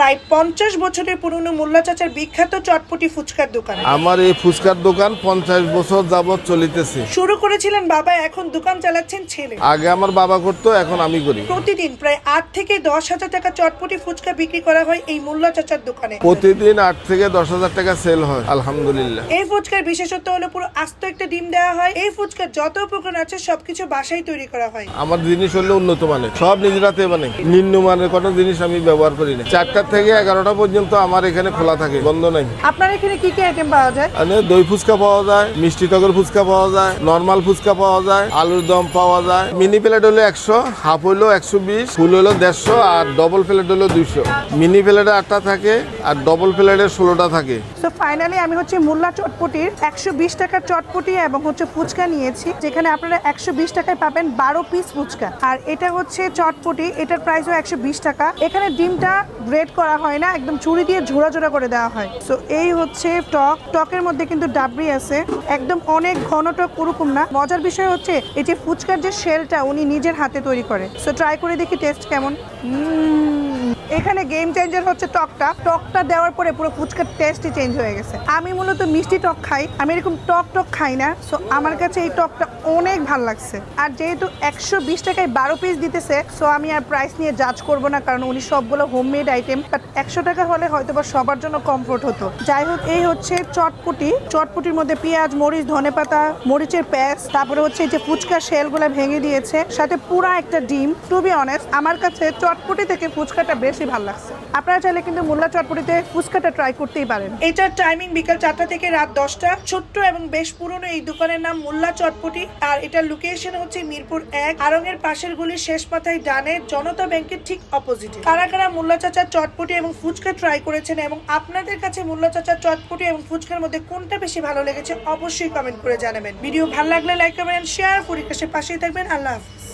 প্রায় পঞ্চাশ বছরের পুরনো মোল্লা চাচার বিখ্যাত চটপটি ফুচকার দোকান আমার এই ফুচকার দোকান পঞ্চাশ বছর যাবৎ চলিতেছে। শুরু করেছিলেন বাবা এখন দোকান চালাচ্ছেন ছেলে। আগে আমার বাবা করতো এখন আমি করি। প্রতিদিন প্রায় আট থেকে দশ হাজার টাকা চটপটি ফুচকা বিক্রি করা হয় এই মোল্লা চাচার দোকানে। প্রতিদিন আট থেকে দশ হাজার টাকা সেল হয় আলহামদুলিল্লাহ। এই ফুচকার বিশেষত্ব হলো পুরো আস্ত একটা ডিম দেওয়া হয়। এই ফুচকার যত উপকরণ আছে সবকিছু বাসায় তৈরি করা হয়। আমার জিনিস হলো উন্নত মানের সব নিজেরাতে মানে নিম্নমানের কোনো জিনিস আমি ব্যবহার করি না। চারটার থেকে এগারোটা পর্যন্ত আমার এখানে খোলা থাকে বন্ধ নাই। আপনার এখানে কি কি আইটেম পাওয়া যায়? মানে দই ফুচকা পাওয়া যায় মিষ্টি টকের ফুচকা পাওয়া যায় নর্মাল ফুচকা পাওয়া যায় আলুর দম পাওয়া যায়। মিনি প্লেট হলো একশো হাফ হলো একশো বিশ ফুল হলো দেড়শো আর ডবল প্লেট হলো দুইশো। মিনি প্লেটে আটটা থাকে আর ডবল প্লেটে ষোলোটা থাকে। সো ফাইনালি আমি হচ্ছে মোল্লা চটপটির একশো বিশ টাকার চটপটি এবং হচ্ছে ফুচকা নিয়েছি যেখানে আপনারা একশো বিশ টাকায় পাবেন বারো পিস ফুচকা। আর এটা হচ্ছে চটপটি এটার প্রাইস হয় একশো বিশ টাকা। এখানে ডিমটা গ্রেড করা হয় না, একদম চুরি দিয়ে ঝোড়া ঝোড়া করে দেওয়া হয়। তো এই হচ্ছে টক। টকের মধ্যে কিন্তু ডাবরি আছে। একদম অনেক ঘন টক ওরকম না। মজার বিষয় হচ্ছে, এই যে ফুচকার যে শেলটা উনি নিজের হাতে তৈরি করে। তো ট্রাই করে দেখি টেস্ট কেমন। এখানে গেম চেঞ্জার হচ্ছে টকটা। টকটা দেওয়ার পরে পুরো ফুচকার টেস্টই চেঞ্জ হয়ে গেছে। আমি মূলত মিষ্টি টক খাই, আমি এরকম টক টক খাই না। সো আমার কাছে এই টকটা অনেক ভালো লাগছে। আর যেহেতু একশো বিশ টাকায় বারো পিস দিতেছে সো আমি আর প্রাইস নিয়ে জাজ করব না, কারণ উনি সবগুলো হোমমেড আইটেম বাট একশো টাকা হলে হয়তো বা সবার জন্য কমফোর্ট হতো। যাই হোক, এই হচ্ছে চটপটি। চটপটির মধ্যে পেঁয়াজ, মরিচ ধনেপাতা মরিচের প্যাচ তারপরে হচ্ছে এই যে ফুচকা শেলগুলো ভেঙে দিয়েছে। সাথে পুরা একটা ডিম। টু বি অনেস্ট আমার কাছে চটপটি থেকে ফুচকাটা বেশি ভালো লাগছে। আপনারা চাইলে কিন্তু মোল্লা চটপটিতে ফুচকাটা ট্রাই করতেই পারেন। এটার টাইমিং বিকাল চারটা থেকে রাত দশটা। ছোট্ট এবং বেশ পুরনো এই দোকানের নাম মোল্লা চটপটি। আর এটার লোকেশন হচ্ছে মিরপুর এক। আরঙের পাশের গুলির শেষ মাথায় ডানে জনতা ব্যাংকের ঠিক অপোজিটে কারা কারা মোল্লা চাচার চটপটি এবং ফুচকা ট্রাই করেছেন এবং আপনাদের কাছে মোল্লা চাচার চটপটি এবং ফুচকার মধ্যে কোনটা বেশি ভালো লেগেছে, অবশ্যই কমেন্ট করে জানাবেন। ভিডিও ভালো লাগলে লাইক করবেন শেয়ার পরিকাশের পাশেই থাকবেন। আল্লাহ হাফিজ।